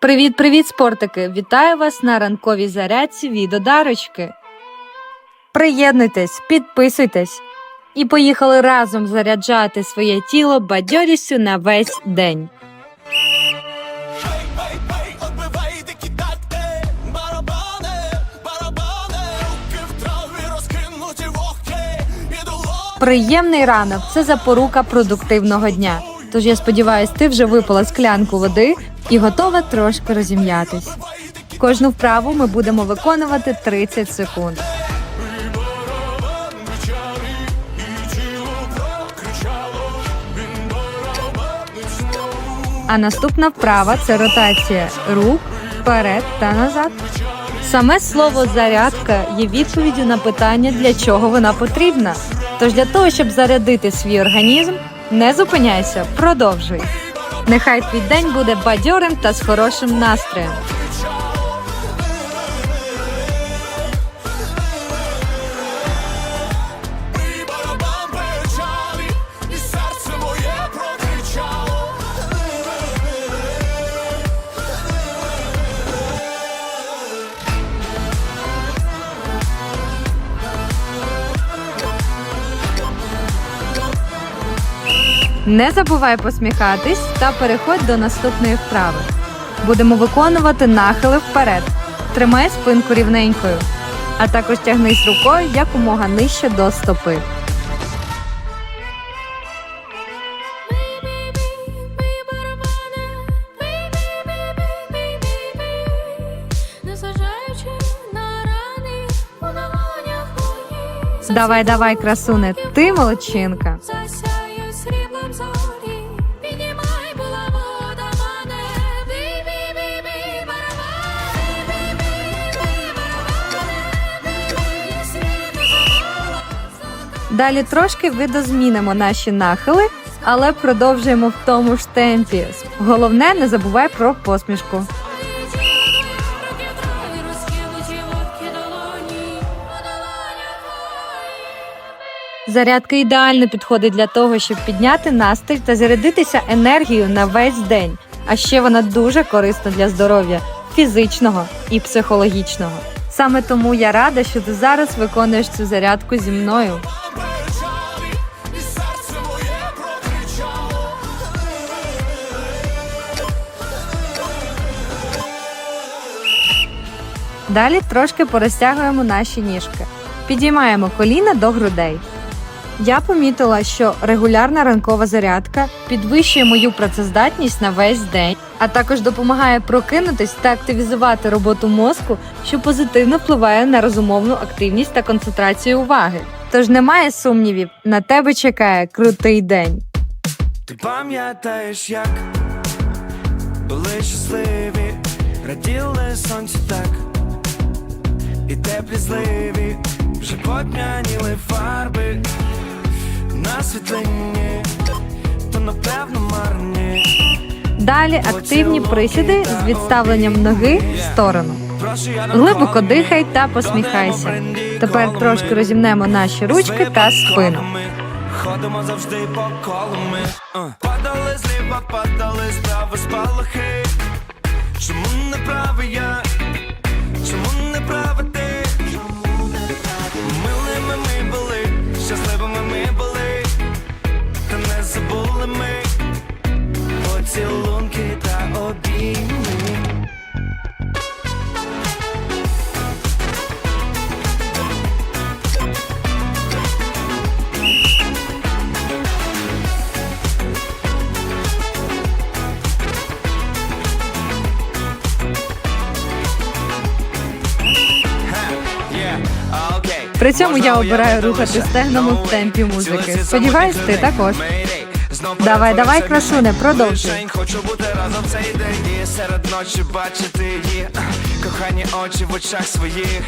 Привіт, привіт, спортики! Вітаю вас на ранковій зарядці від Одарочки. Приєднуйтесь, підписуйтесь і поїхали разом заряджати своє тіло бадьорістю на весь день. Приємний ранок це запорука продуктивного дня. Тож я сподіваюся, ти вже випила склянку води і готова трошки розім'ятись. Кожну вправу ми будемо виконувати 30 секунд. А наступна вправа це ротація рук вперед та назад. Саме слово зарядка є відповіддю на питання, для чого вона потрібна. Тож для того, щоб зарядити свій організм, не зупиняйся, продовжуй. Нехай твій день буде бадьорим та з хорошим настроєм. Не забувай посміхатись та переходь до наступної вправи. Будемо виконувати нахили вперед. Тримай спинку рівненькою, а також тягнись рукою якомога нижче до стопи. Давай, давай, красуне, ти молодчинка. Далі трошки видозмінимо наші нахили, але продовжуємо в тому ж темпі. Головне, не забувай про посмішку. Зарядка ідеально підходить для того, щоб підняти настрій та зарядитися енергією на весь день. А ще вона дуже корисна для здоров'я фізичного і психологічного. Саме тому я рада, що ти зараз виконуєш цю зарядку зі мною. Далі трошки порозтягуємо наші ніжки. Підіймаємо коліна до грудей. Я помітила, що регулярна ранкова зарядка підвищує мою працездатність на весь день, а також допомагає прокинутись та активізувати роботу мозку, що позитивно впливає на розумовну активність та концентрацію уваги. Тож немає сумнівів, на тебе чекає крутий день. Ти пам'ятаєш, як були щасливі, раділи сонцю так, і теплі зливі, вже потьмяніли фарби на світлині, то напевно марні. Далі активні присіди з відставленням ноги в сторону. Глибоко дихай та посміхайся. Тепер трошки розімнемо наші ручки та спину. Ходимо завжди по колами. Uh. Падали зліва, падали справа спалахи. Чому не правий я? Чому не права ти? При цьому я обираю рухати стегнами в темпі музики. Сподіваюсь, ти також. Давай, давай, красуне, продовжуй. Хочу бути разом цей день і серед ночі бачити її Кохані очі в очах своїх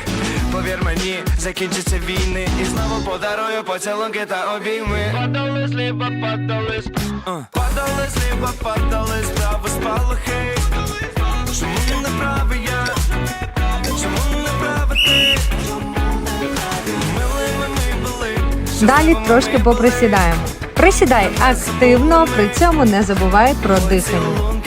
Повір мені, закінчаться війни І знову подарую поцілунки та обійми Падали зліва, падали сп- Падали зліва, падали справа спалахи Чому не правий я? Чому не права ти? Далі трошки поприсідаємо. Присідай активно, при цьому не забувай про дихання.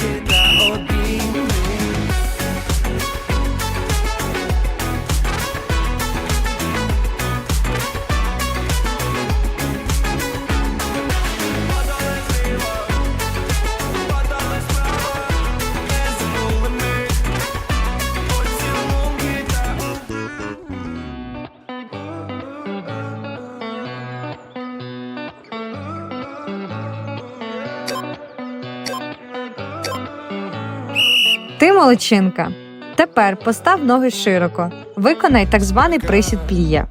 Ти молодчинка. Тепер постав ноги широко. Виконай так званий присід пліє.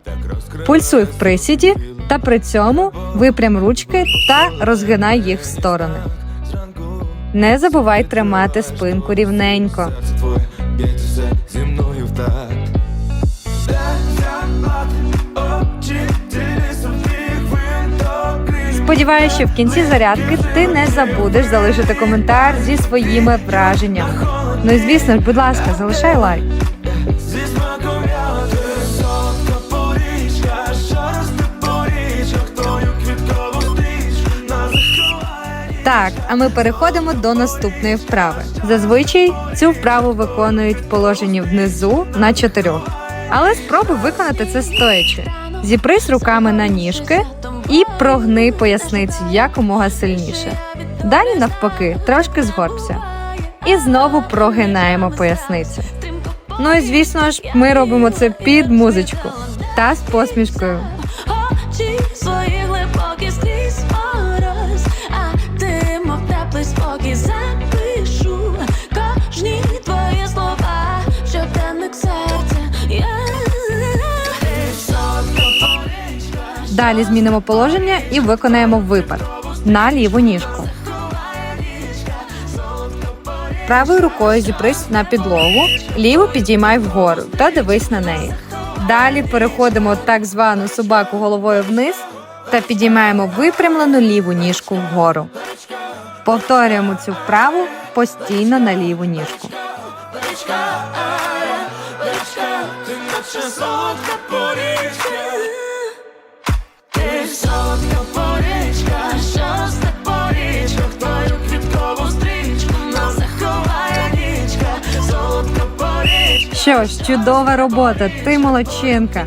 Пульсуй в присіді та при цьому випрям ручки та розгинай їх в сторони. Не забувай тримати спинку рівненько. Сподіваюся, що в кінці зарядки ти не забудеш залишити коментар зі своїми враженнями. Ну і звісно ж, будь ласка, залишай лайк. Так, а ми переходимо до наступної вправи. Зазвичай цю вправу виконують в положенні внизу на чотирьох. Але спробуй виконати це стоячи. Зіпрись руками на ніжки і прогни поясницю якомога сильніше. Далі, навпаки, трошки згорбся. І знову прогинаємо поясницю. Ну і звісно ж, ми робимо це під музичку та з посмішкою. Далі змінимо положення і виконаємо випад на ліву ніжку. Правою рукою зіпрись на підлогу, ліву підіймай вгору та дивись на неї. Далі переходимо так звану собаку головою вниз та підіймаємо випрямлену ліву ніжку вгору. Повторюємо цю вправу постійно на ліву ніжку. Ти наче солодка порічка Що ж, чудова робота, ти молодчинка.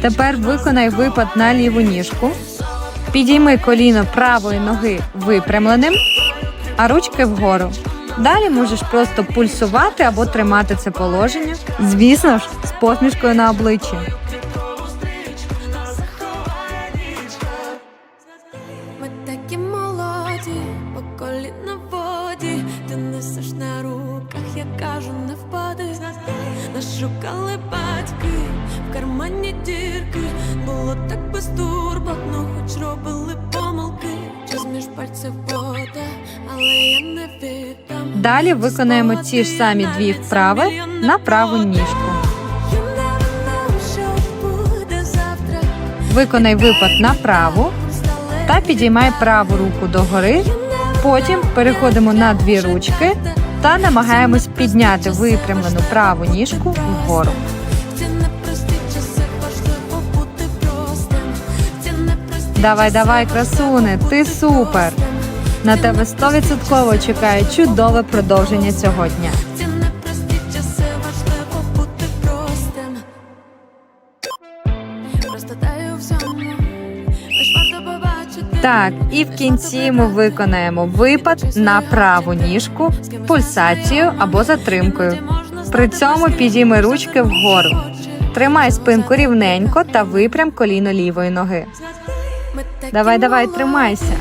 Тепер виконай випад на ліву ніжку. Підійми коліно правої ноги випрямленим, а ручки вгору. Далі можеш просто пульсувати або тримати це положення. Звісно ж, з посмішкою на обличчі. Я кажу, не впади. Нас шукали батьки, в кармані дірки, було так безтурботно, хоч робили помилки. Час між пальців вода, але я не віддам. Далі виконаємо ті ж самі дві вправи на праву ніжку. Виконай випад на праву та підіймай праву руку догори. Потім переходимо на дві ручки та намагаємось підняти випрямлену праву ніжку вгору. Давай, давай, красуне, ти супер. На тебе 100% чекає чудове продовження цього дня. Так, і в кінці ми виконаємо випад на праву ніжку, пульсацію або затримкою. При цьому підійми ручки вгору. Тримай спинку рівненько та випрям коліно лівої ноги. Давай, давай, тримайся.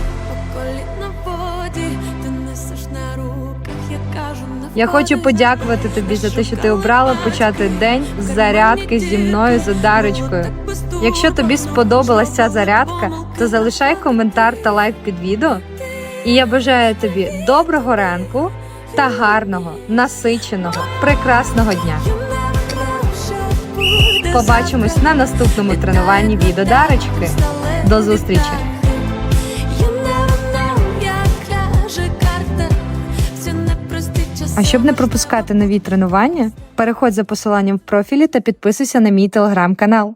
Я хочу подякувати тобі за те, що ти обрала почати день з зарядки зі мною за дарочкою. Якщо тобі сподобалася ця зарядка, то залишай коментар та лайк під відео. І я бажаю тобі доброго ранку та гарного, насиченого, прекрасного дня. Побачимось на наступному тренуванні відео дарочки. До зустрічі! А щоб не пропускати нові тренування, переходь за посиланням в профілі та підписуйся на мій телеграм-канал.